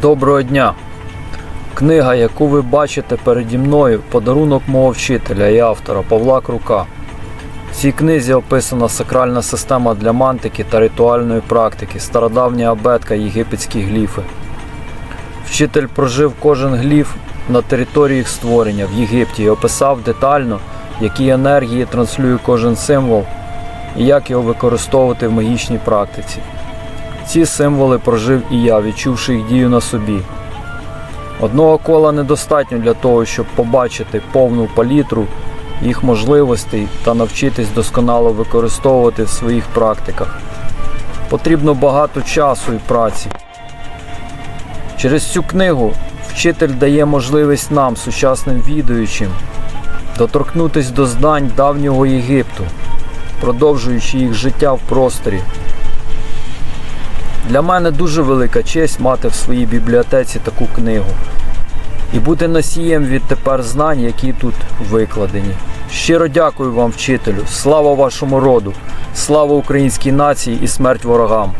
Доброго дня! Книга, яку ви бачите переді мною, подарунок мого вчителя і автора Павла Крука. В цій книзі описана сакральна система для мантики та ритуальної практики, стародавня абетка, єгипетські гліфи. Вчитель прожив кожен гліф на території їх створення в Єгипті і описав детально, які енергії транслює кожен символ і як його використовувати в магічній практиці. Ці символи прожив і я, відчувши їх дію на собі. Одного кола недостатньо для того, щоб побачити повну палітру їх можливостей та навчитись досконало використовувати в своїх практиках. Потрібно багато часу і праці. Через цю книгу вчитель дає можливість нам, сучасним відуючим, доторкнутись до знань давнього Єгипту, продовжуючи їх життя в просторі. Для мене дуже велика честь мати в своїй бібліотеці таку книгу і бути носієм відтепер знань, які тут викладені. Щиро дякую вам, вчителю. Слава вашому роду, слава українській нації і смерть ворогам.